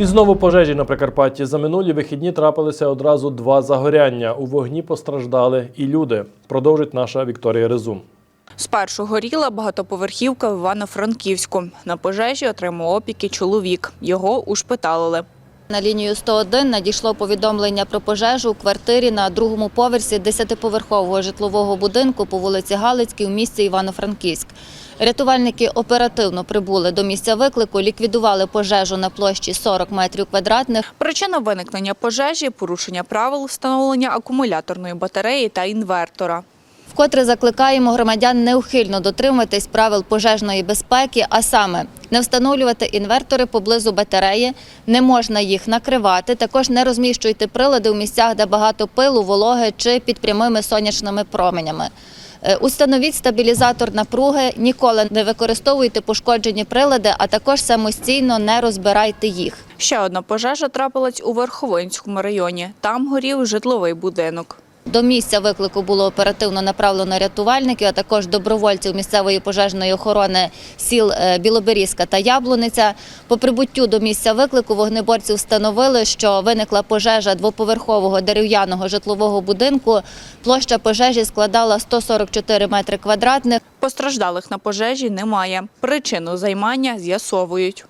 І знову пожежі на Прикарпатті. За минулі вихідні трапилися одразу два загоряння. У вогні постраждали і люди. Продовжить наша Вікторія Резум. Спершу горіла багатоповерхівка в Івано-Франківську. На пожежі отримав опіки чоловік. Його ушпиталили. На лінію 101 надійшло повідомлення про пожежу у квартирі на другому поверсі 10-поверхового житлового будинку по вулиці Галицькій у місті Івано-Франківськ. Рятувальники оперативно прибули до місця виклику, ліквідували пожежу на площі 40 метрів квадратних. Причина виникнення пожежі – порушення правил встановлення акумуляторної батареї та інвертора. Вкотре закликаємо громадян неухильно дотримуватись правил пожежної безпеки, а саме не встановлювати інвертори поблизу батареї, не можна їх накривати, також не розміщуйте прилади у місцях, де багато пилу, вологи чи під прямими сонячними променями. Е, Установіть стабілізатор напруги, ніколи не використовуйте пошкоджені прилади, а також самостійно не розбирайте їх. Ще одна пожежа трапилась у Верховинському районі. Там горів житловий будинок. До місця виклику було оперативно направлено рятувальників, а також добровольців місцевої пожежної охорони сіл е, Білоберізка та Яблуниця. По прибуттю до місця виклику вогнеборці встановили, що виникла пожежа двоповерхового дерев'яного житлового будинку. Площа пожежі складала 144 метри квадратних. Постраждалих на пожежі немає. Причину займання з'ясовують.